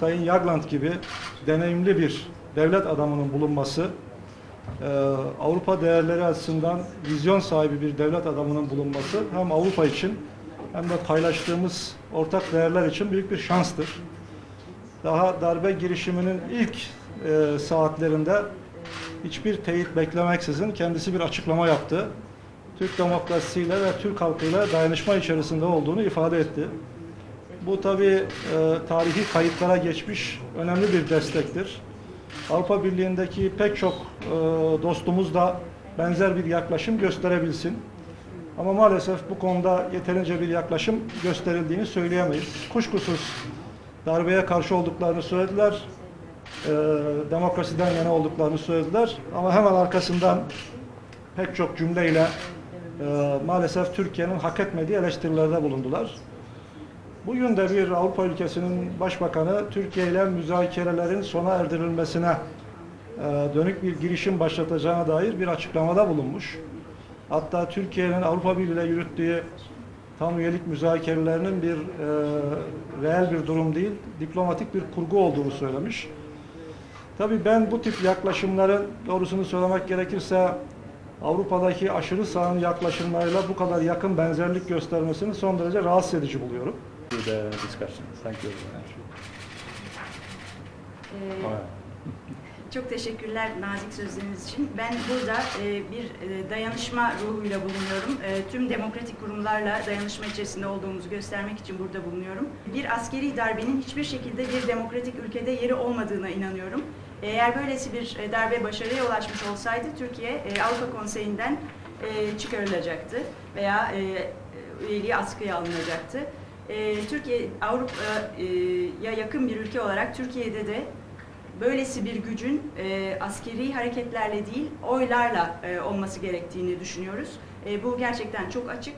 Sayın Jagland gibi deneyimli bir devlet adamının bulunması, e, Avrupa değerleri açısından vizyon sahibi bir devlet adamının bulunması hem Avrupa için hem de paylaştığımız ortak değerler için büyük bir şanstır. Daha darbe girişiminin ilk e, saatlerinde hiçbir teyit beklemeksizin kendisi bir açıklama yaptı. Türk demokrasisiyle ve Türk halkıyla dayanışma içerisinde olduğunu ifade etti. Bu tabi e, tarihi kayıtlara geçmiş önemli bir destektir. Avrupa Birliği'ndeki pek çok e, dostumuz da benzer bir yaklaşım gösterebilsin. Ama maalesef bu konuda yeterince bir yaklaşım gösterildiğini söyleyemeyiz. Kuşkusuz darbeye karşı olduklarını söylediler. E, demokrasiden yana olduklarını söylediler. Ama hemen arkasından pek çok cümleyle e, maalesef Türkiye'nin hak etmediği eleştirilerde bulundular. Bugün de bir Avrupa ülkesinin başbakanı Türkiye ile müzakerelerin sona erdirilmesine e, dönük bir girişim başlatacağına dair bir açıklamada bulunmuş. Hatta Türkiye'nin Avrupa Birliği ile yürüttüğü tam üyelik müzakerelerinin bir e, reel bir durum değil, diplomatik bir kurgu olduğunu söylemiş. Tabii ben bu tip yaklaşımların doğrusunu söylemek gerekirse Avrupa'daki aşırı sağın yaklaşımlarıyla bu kadar yakın benzerlik göstermesini son derece rahatsız edici buluyorum. To the discussion. Thank you very much. Ee. Çok teşekkürler nazik sözleriniz için. Ben burada e, bir e, dayanışma ruhuyla bulunuyorum. E, tüm demokratik kurumlarla dayanışma içerisinde olduğumuzu göstermek için burada bulunuyorum. Bir askeri darbenin hiçbir şekilde bir demokratik ülkede yeri olmadığına inanıyorum. Eğer böylesi bir e, darbe başarıya ulaşmış olsaydı Türkiye e, Avrupa Konseyi'nden e, çıkarılacaktı veya e, üyeliği askıya alınacaktı. E, Türkiye Avrupa'ya yakın bir ülke olarak Türkiye'de de böylesi bir gücün e, askeri hareketlerle değil oylarla e, olması gerektiğini düşünüyoruz. E, bu gerçekten çok açık.